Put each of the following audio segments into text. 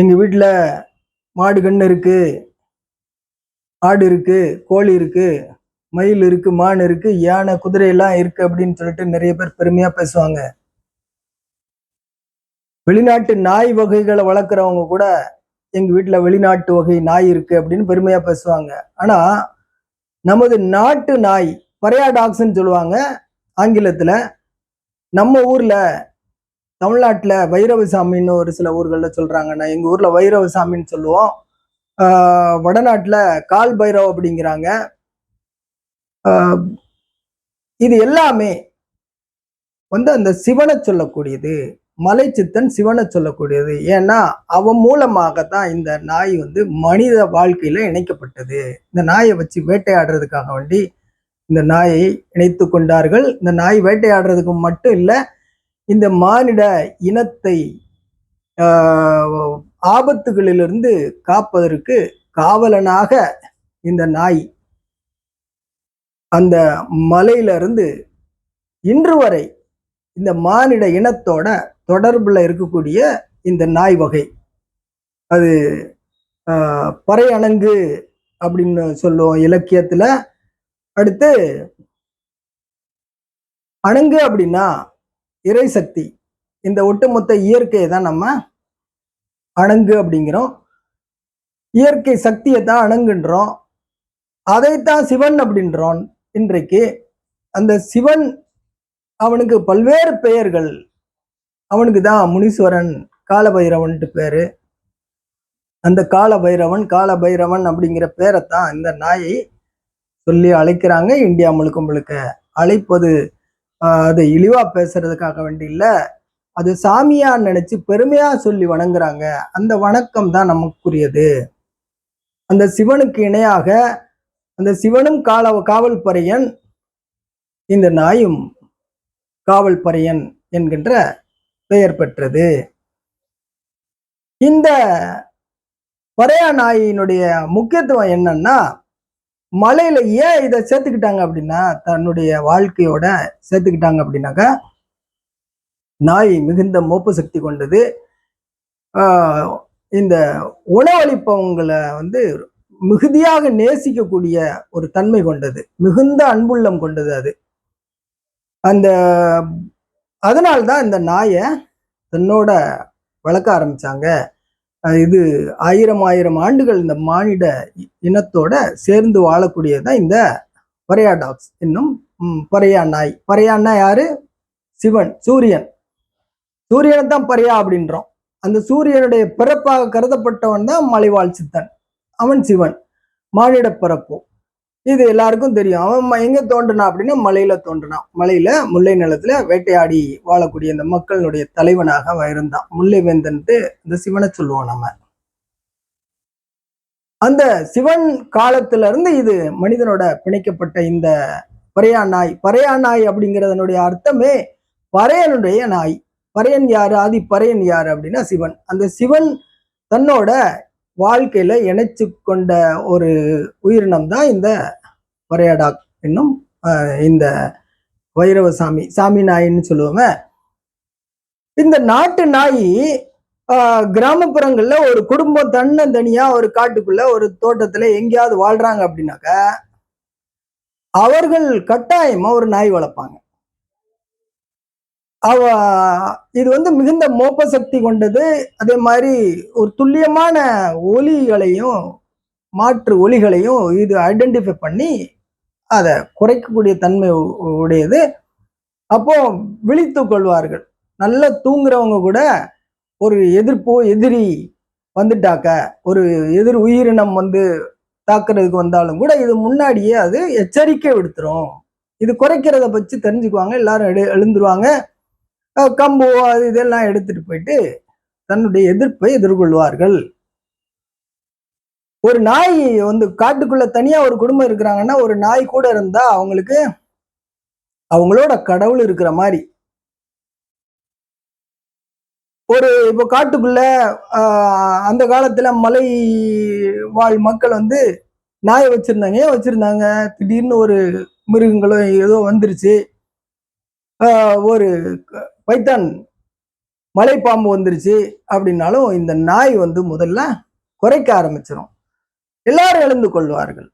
எங்கள் வீட்டில் மாடு கன்று இருக்குது ஆடு இருக்குது கோழி இருக்கு மயில் இருக்கு மான் இருக்கு யானை குதிரை எல்லாம் இருக்கு அப்படின்னு சொல்லிட்டு நிறைய பேர் பெருமையாக பேசுவாங்க. வெளிநாட்டு நாய் வகைகளை வளர்க்குறவங்க கூட எங்கள் வீட்டில் வெளிநாட்டு வகை நாய் இருக்கு அப்படின்னு பெருமையாக பேசுவாங்க. ஆனால் நமது நாட்டு நாய் பரையா டாக்ஸ்ன்னு சொல்லுவாங்க. ஆங்கிலத்தில் நம்ம ஊரில் தமிழ்நாட்டில் வைரவசாமின்னு ஒரு சில ஊர்களில் சொல்கிறாங்கண்ணா நான் ஊரில் வைரவசாமின்னு சொல்லுவோம். வடநாட்டில் கால் பைரவ் அப்படிங்கிறாங்க. இது எல்லாமே வந்து அந்த சிவனை சொல்லக்கூடியது. மலைச்சித்தன் சிவனை சொல்லக்கூடியது. ஏன்னா அவன் மூலமாக தான் இந்த நாய் வந்து மனித வாழ்க்கையில இணைக்கப்பட்டது. இந்த நாயை வச்சு வேட்டையாடுறதுக்காக வேண்டி இந்த நாயை இணைத்து கொண்டார்கள். இந்த நாய் வேட்டையாடுறதுக்கு மட்டும் இல்லை இந்த மானிட இனத்தை ஆஹ், ஆபத்துகளிலிருந்து காப்பதற்கு காவலனாக இந்த நாய் அந்த மலையிலிருந்து இன்று வரை இந்த மானிட இனத்தோட தொடர்பில் இருக்கக்கூடிய இந்த நாய் வகை. அது பறையணங்கு அப்படின்னு சொல்லுவோம் இலக்கியத்தில். அடுத்து அணங்கு அப்படின்னா இறை சக்தி இந்த ஒட்டுமொத்த இயற்கையை தான் நம்ம அணங்கு அப்படிங்கிறோம். இயற்கை சக்தியை தான் அணங்குன்றோம். அதைத்தான் சிவன் அப்படின்றோம் இன்றைக்கு. அந்த சிவன் அவனுக்கு பல்வேறு பெயர்கள். அவனுக்கு தான் முனீஸ்வரன் காலபைரவன்ட்டு பேர். அந்த கால பைரவன் கால பைரவன் அப்படிங்கிற இந்த நாயை சொல்லி அழைக்கிறாங்க. இந்தியா முழுக்க முழுக்க அழைப்பது அதை இழிவா பேசுறதுக்காக வேண்டி இல்லை. அது சாமியா நினைச்சு பெருமையா சொல்லி வணங்குறாங்க. அந்த வணக்கம் தான் நமக்குரியது. அந்த சிவனுக்கு இணையாக அந்த சிவனும் கால காவல் பறையன் இந்த நாயும் காவல் பறையன் என்கின்ற பெயர் பெற்றது. இந்த பறையா நாயினுடைய முக்கியத்துவம் என்னன்னா மலையில ஏன் இதை சேர்த்துக்கிட்டாங்க அப்படின்னா தன்னுடைய வாழ்க்கையோட சேர்த்துக்கிட்டாங்க அப்படின்னாக்கா நாய் மிகுந்த மோப்ப சக்தி கொண்டது. ஆஹ் இந்த உணவளிப்பவங்களை வந்து மிகுதியாக நேசிக்கக்கூடிய ஒரு தன்மை கொண்டது. மிகுந்த அன்புள்ளம் கொண்டது அது. அந்த அதனால்தான் இந்த நாயை தன்னோட வளர்க்க ஆரம்பிச்சாங்க. இது ஆயிரம் ஆயிரம் ஆண்டுகள் இந்த மானிட இனத்தோட சேர்ந்து வாழக்கூடியதான் இந்த பரையா டாக்ஸ் இன்னும் ம், பரையா நாய். பரையான்னா யாரு? சிவன் சூரியன். சூரியனை தான் பரையா அப்படின்றோம். அந்த சூரியனுடைய பிறப்பாக கருதப்பட்டவன் தான் மலைவாழ் சித்தன். அவன் சிவன். மானிட பிறப்பு. இது எல்லாருக்கும் தெரியும். அவன் எங்க தோன்றினா அப்படின்னா மலையில தோன்றினான். மலையில முல்லை நிலத்துல வேட்டையாடி வாழக்கூடிய இந்த மக்களுடைய தலைவனாக அவன் இருந்தான். முல்லை வேந்தன்ட்டு இந்த சிவனை சொல்லுவோம் நம்ம. அந்த சிவன் காலத்துல இருந்து இது மனிதனோட பிணைக்கப்பட்ட இந்த பறையா நாய். பறையா நாய் அப்படிங்கிறதனுடைய அர்த்தமே பறையனுடைய நாய். பறையன் யாரு? ஆதி பறையன் யாரு அப்படின்னா சிவன். அந்த சிவன் தன்னோட வாழ்க்கையில இணைச்சு கொண்ட ஒரு உயிரினம் தான் இந்த பறையாடாக் என்னும் இந்த வைரவ சாமி சாமி நாயின்னு சொல்லுவாங்க இந்த நாட்டு நாய் கிராமப்புறங்களில் ஒரு குடும்பம் தன்னந்தனியா ஒரு காட்டுக்குள்ள ஒரு தோட்டத்துல எங்கேயாவது வாழ்றாங்க அப்படின்னாக்க அவர்கள் கட்டாயமா ஒரு நாய் வளர்ப்பாங்க. அவ இது வந்து மிகுந்த மோப்ப சக்தி கொண்டது. அதே மாதிரி ஒரு துல்லியமான ஒலிகளையும் மாற்று ஒலிகளையும் இது ஐடென்டிஃபை பண்ணி அதை குறைக்கக்கூடிய தன்மை உடையது. அப்போ விழித்து கொள்வார்கள். நல்லா தூங்குறவங்க கூட ஒரு எதிர்ப்போ எதிரி வந்துட்டாக்க ஒரு எதிர் உயிரினம் வந்து தாக்குறதுக்கு வந்தாலும் கூட இது முன்னாடியே அது எச்சரிக்கை விடுத்துரும். இது குறைக்கிறத பற்றி தெரிஞ்சுக்குவாங்க எல்லாரும் எழு எழுந்துருவாங்க. கம்பு அது இதெல்லாம் எடுத்துட்டு போயிட்டு தன்னுடைய எதிர்ப்பை எதிர்கொள்வார்கள். ஒரு நாய் வந்து காட்டுக்குள்ள தனியா ஒரு குடும்பம் இருக்கிறாங்கன்னா ஒரு நாய் கூட இருந்தா அவங்களுக்கு அவங்களோட கடவுள் இருக்கிற மாதிரி. ஒரு இப்போ காட்டுக்குள்ள அந்த காலத்துல மலை வாழ் மக்கள் வந்து நாயை வச்சிருந்தாங்க. ஏன் வச்சிருந்தாங்க? திடீர்னு ஒரு மிருகங்களோ ஏதோ வந்துருச்சு. ஒரு க- பைத்தான் மலைப்பாம்பு வந்துருச்சு அப்படின்னாலும் இந்த நாய் வந்து முதல்ல குறைக்க ஆரம்பிச்சிடும் எல்லாரும் எழுந்து கொள்வார்கள்.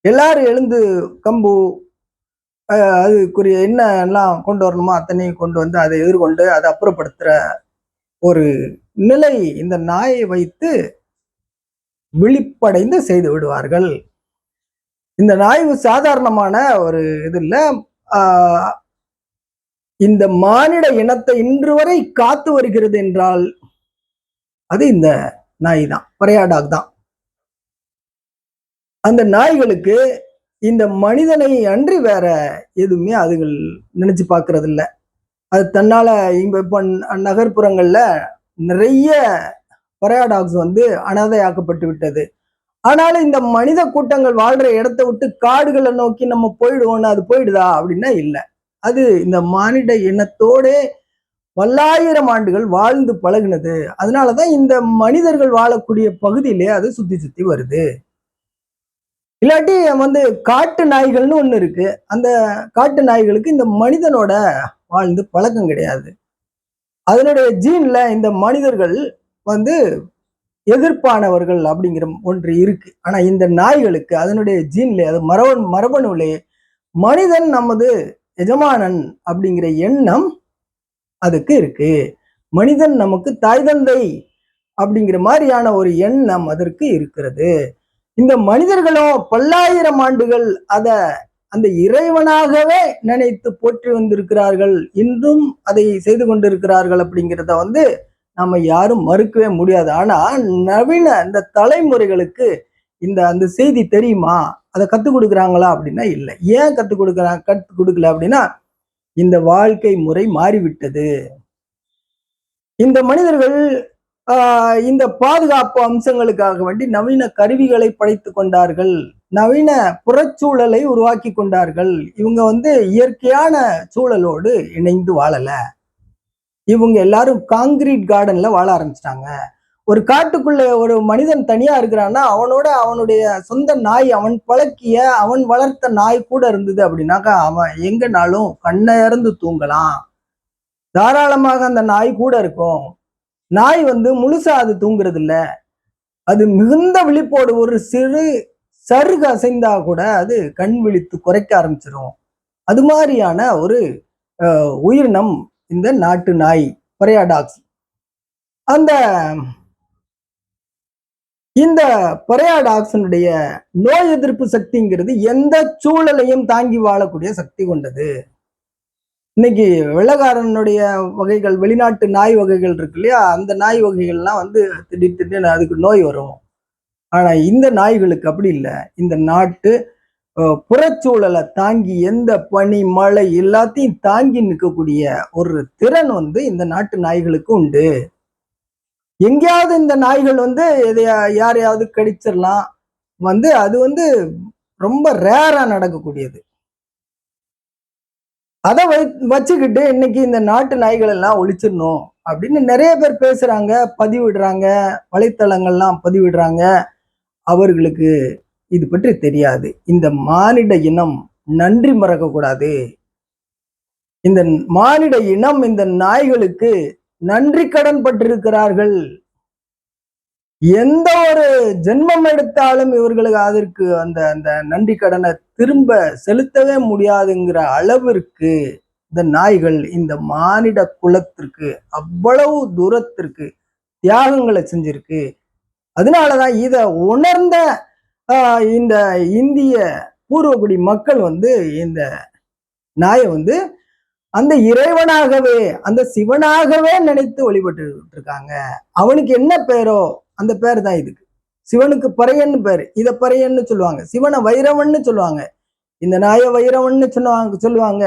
எல்லாரும் எழுந்து கம்பு அதுக்குரிய என்ன எல்லாம் கொண்டு வரணுமோ? அத்தனையும் கொண்டு வந்து அதை எதிர்கொண்டு அதை அப்புறப்படுத்துற ஒரு நிலை இந்த நாயை வைத்து விழிப்படைந்து செய்து விடுவார்கள். இந்த நாய் சாதாரணமான ஒரு இது இல்லை. ஆஹ், இந்த மானிட இனத்தை இன்று வரை காத்து வருகிறது என்றால் அது இந்த நாய் தான் பரையாடாக் தான். அந்த நாய்களுக்கு இந்த மனிதனை அன்றி வேற எதுவுமே அதுகள் நினைச்சு பார்க்கறது இல்லை அது தன்னால இங்க இப்ப நகர்ப்புறங்கள்ல நிறைய பரையாடாக்ஸ் வந்து அனாதையாக்கப்பட்டு விட்டது. ஆனாலும் இந்த மனித கூட்டங்கள் வாழ்ற இடத்த விட்டு காடுகளை நோக்கி நம்ம போயிடுவோம்னு அது போயிடுதா? அப்படின்னா இல்லை. அது இந்த மானிட இனத்தோட பல்லாயிரம் ஆண்டுகள் வாழ்ந்து பழகினது. அதனாலதான் இந்த மனிதர்கள் வாழக்கூடிய பகுதியிலே அது சுத்தி சுத்தி வருது. இல்லாட்டி வந்து காட்டு நாய்கள்னு ஒண்ணு இருக்கு. அந்த காட்டு நாய்களுக்கு இந்த மனிதனோட வாழ்ந்து பழக்கம் கிடையாது. அதனுடைய ஜீன்ல இந்த மனிதர்கள் வந்து எதிர்ப்பானவர்கள் அப்படிங்கிற ஒன்று இருக்கு. ஆனா இந்த நாய்களுக்கு அதனுடைய ஜீன்ல அது மரபணு மரபணுவிலே மனிதன் நமது எஜமானன் அப்படிங்கிற எண்ணம் அதுக்கு இருக்கு. மனிதன் நமக்கு தாய் தந்தை அப்படிங்கிற மாதிரியான ஒரு எண்ணம் அதற்கு இருக்கிறது. இந்த மனிதர்களும் பல்லாயிரம் ஆண்டுகள் அத அந்த இறைவனாகவே நினைத்து போற்றி வந்திருக்கிறார்கள் இன்றும் அதை செய்து கொண்டிருக்கிறார்கள் அப்படிங்கிறத வந்து நம்ம யாரும் மறுக்கவே முடியாது. ஆனா நவீன இந்த தலைமுறைகளுக்கு இந்த அந்த செய்தி தெரியுமா? அதை கற்றுக் கொடுக்குறாங்களா அப்படின்னா இல்லை. ஏன் கற்றுக் கொடுக்குறாங்க கற்றுக் கொடுக்கல அப்படின்னா இந்த வாழ்க்கை முறை மாறிவிட்டது. இந்த மனிதர்கள் ஆஹ், இந்த பாதுகாப்பு அம்சங்களுக்காக வேண்டி நவீன கருவிகளை படைத்து கொண்டார்கள். நவீன புறச்சூழலை உருவாக்கி கொண்டார்கள். இவங்க வந்து இயற்கையான சூழலோடு இணைந்து வாழலை. இவங்க எல்லாரும் காங்கிரீட் கார்டன்ல வாழ ஆரம்பிச்சிட்டாங்க. ஒரு காட்டுக்குள்ள ஒரு மனிதன் தனியா இருக்கிறான்னா அவனோட அவனுடைய சொந்த நாய் அவன் பழக்கிய அவன் வளர்த்த நாய் கூட இருந்தது அப்படின்னாக்கா அவன் எங்கனாலும் கண்ணை இறந்து தூங்கலாம். தாராளமாக அந்த நாய் கூட இருக்கும். நாய் வந்து முழுசா அது தூங்குறது இல்ல அது மிகுந்த விழிப்போடு ஒரு சிறு சருகு அசைந்தா கூட அது கண் விழித்து குறைக்க ஆரம்பிச்சிடும் அது மாதிரியான ஒரு உயிரினம் இந்த நாட்டு நாய் பரையாடாக்ஸ். அந்த இந்த பரையாடாக்ஸனுடைய நோய் எதிர்ப்பு சக்திங்கிறது எந்த சூழலையும் தாங்கி வாழக்கூடிய சக்தி கொண்டது. இன்னைக்கு வெள்ளக்காரனுடைய வகைகள் வெளிநாட்டு நாய் வகைகள் இருக்கு இல்லையா? அந்த நாய் வகைகள்லாம் வந்து திடீர் திடீர்னு அதுக்கு நோய் வரும். ஆனா இந்த நாய்களுக்கு அப்படி இல்லை. இந்த நாட்டு புறச்சூழலை தாங்கி எந்த பனி மழை எல்லாத்தையும் தாங்கி நிற்கக்கூடிய ஒரு திறன் வந்து இந்த நாட்டு நாய்களுக்கு உண்டு. எங்கேயாவது இந்த நாய்கள் வந்து எதைய யாரையாவது கடிச்சிடலாம். வந்து அது வந்து ரொம்ப ரேரா நடக்கக்கூடியது. அதை வை வச்சுக்கிட்டு இன்னைக்கு இந்த நாட்டு நாய்கள் எல்லாம் ஒழிச்சிடணும் அப்படின்னு நிறைய பேர் பேசுறாங்க பதிவிடுறாங்க வலைத்தளங்கள்லாம் பதிவிடுறாங்க. அவர்களுக்கு இது பற்றி தெரியாது. இந்த மானிட இனம் நன்றி மறக்கக்கூடாது. இந்த மானிட இனம் இந்த நாய்களுக்கு நன்றி கடன் பட்டிருக்கிறார்கள். எந்த ஒரு ஜென்மம் எடுத்தாலும் இவர்களுக்கு அதற்கு அந்த அந்த நன்றி கடனை திரும்ப செலுத்தவே முடியாதுங்கிற அளவிற்கு இந்த நாய்கள் இந்த மானிட குலத்திற்கு அவ்வளவு தூரத்திற்கு தியாகங்களை செஞ்சிருக்கு. அதனாலதான் இத உணர்ந்த ஆஹ், இந்த இந்திய பூர்வகுடி மக்கள் வந்து இந்த நாயை வந்து அந்த இறைவனாகவே அந்த சிவனாகவே நினைத்து வழிபட்டு இருக்காங்க அவனுக்கு என்ன பேரோ அந்த பேர் தான் இதுக்கு. சிவனுக்கு பறையன்னு பேர். இத பறையன்னு சொல்லுவாங்க. சிவனை வைரவன்னு சொல்லுவாங்க. இந்த நாய வைரவன்னு சொல்லுவாங்க சொல்லுவாங்க.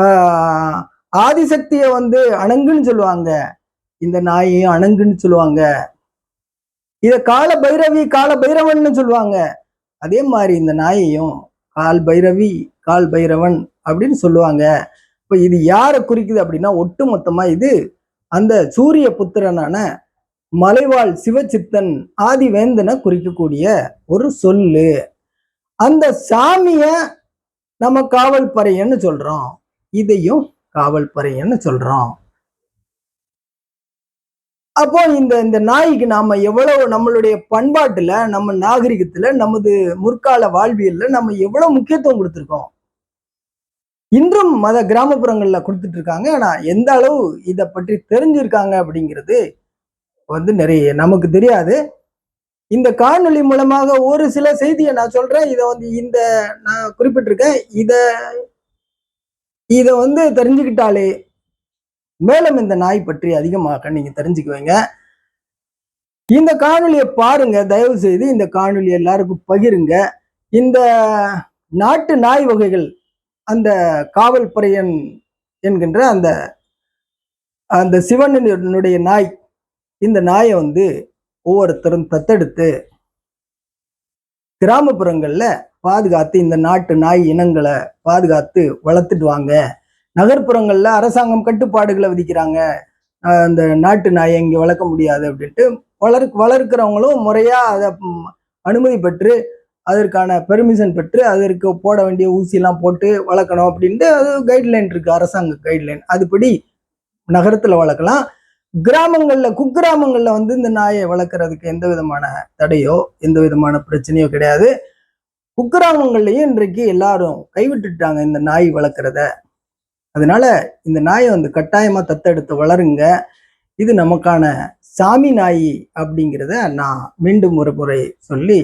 ஆஹ் ஆதிசக்தியை வந்து அணங்குன்னு சொல்லுவாங்க. இந்த நாயையும் அணங்குன்னு சொல்லுவாங்க. இத கால பைரவி கால பைரவன்னு சொல்லுவாங்க. அதே மாதிரி இந்த நாயையும் கால் பைரவி கால் பைரவன் அப்படின்னு சொல்லுவாங்க. இப்போ இது யாரை குறிக்குது அப்படின்னா ஒட்டுமொத்தமா இது அந்த சூரிய புத்திரனான மலைவாழ் சிவச்சித்தன் ஆதிவேந்தனை குறிக்கக்கூடிய ஒரு சொல்லு. அந்த சாமிய நம்ம காவல் பறையன்னு சொல்றோம். இதையும் காவல் பறையன்னு சொல்றோம். அப்போ இந்த இந்த நாய்க்கு நாம எவ்வளவு நம்மளுடைய பண்பாட்டுல நம்ம நாகரிகத்துல நமது முற்கால வாழ்வியல்ல நம்ம எவ்வளவு முக்கியத்துவம் கொடுத்துருக்கோம்? இன்றும் மத கிராமப்புறங்களில் கொடுத்துட்டு இருக்காங்க ஆனால் எந்த அளவு இதை பற்றி தெரிஞ்சிருக்காங்க அப்படிங்கிறது வந்து நிறைய நமக்கு தெரியாது. இந்த காணொலி மூலமாக ஒரு சில செய்தியை நான் சொல்றேன். இதை வந்து இந்த நான் குறிப்பிட்டிருக்கேன். இதை இதை வந்து தெரிஞ்சுக்கிட்டாலே மேலும் இந்த நாய் பற்றி அதிகமாக நீங்க தெரிஞ்சுக்குவீங்க. இந்த காணொலியை பாருங்க. தயவு செய்து இந்த காணொலி எல்லாருக்கும் பகிருங்க. இந்த நாட்டு நாய் வகைகள் அந்த காவல்பறையன் என்கின்ற அந்த அந்த சிவனுடைய நாய் இந்த நாயை வந்து ஒவ்வொருத்தரும் தத்தெடுத்து கிராமப்புறங்களில் பாதுகாத்து இந்த நாட்டு நாய் இனங்களை பாதுகாத்து வளர்த்துட்டு வாங்க நகர்ப்புறங்களில் அரசாங்கம் கட்டுப்பாடுகளை விதிக்கிறாங்க. அந்த நாட்டு நாயை இங்கே வளர்க்க முடியாது அப்படின்ட்டு வளர் வளர்க்கிறவங்களும் முறையாக அதை அனுமதி பெற்று அதற்கான பெர்மிஷன் பெற்று அதற்கு போட வேண்டிய ஊசியெல்லாம் போட்டு வளர்க்கணும் அப்படின்ட்டு அது கைட்லைன் இருக்கு அரசாங்க கைட்லைன் அதுபடி நகரத்தில் வளர்க்கலாம். கிராமங்களில் குக்கிராமங்களில் வந்து இந்த நாயை வளர்க்கறதுக்கு எந்த விதமான தடையோ எந்த விதமான பிரச்சனையோ கிடையாது. குக்கிராமங்கள்லையும் இன்றைக்கு எல்லாரும் கைவிட்டுட்டாங்க இந்த நாய் வளர்க்குறத. அதனால இந்த நாயை வந்து கட்டாயமாக தத்தெடுத்து வளருங்க. இது நமக்கான சாமி நாய் அப்படிங்கிறத நான் மீண்டும் ஒரு முறை சொல்லி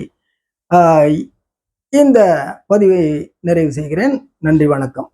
இந்த பதிவை நிறைவு செய்கிறேன். நன்றி வணக்கம்.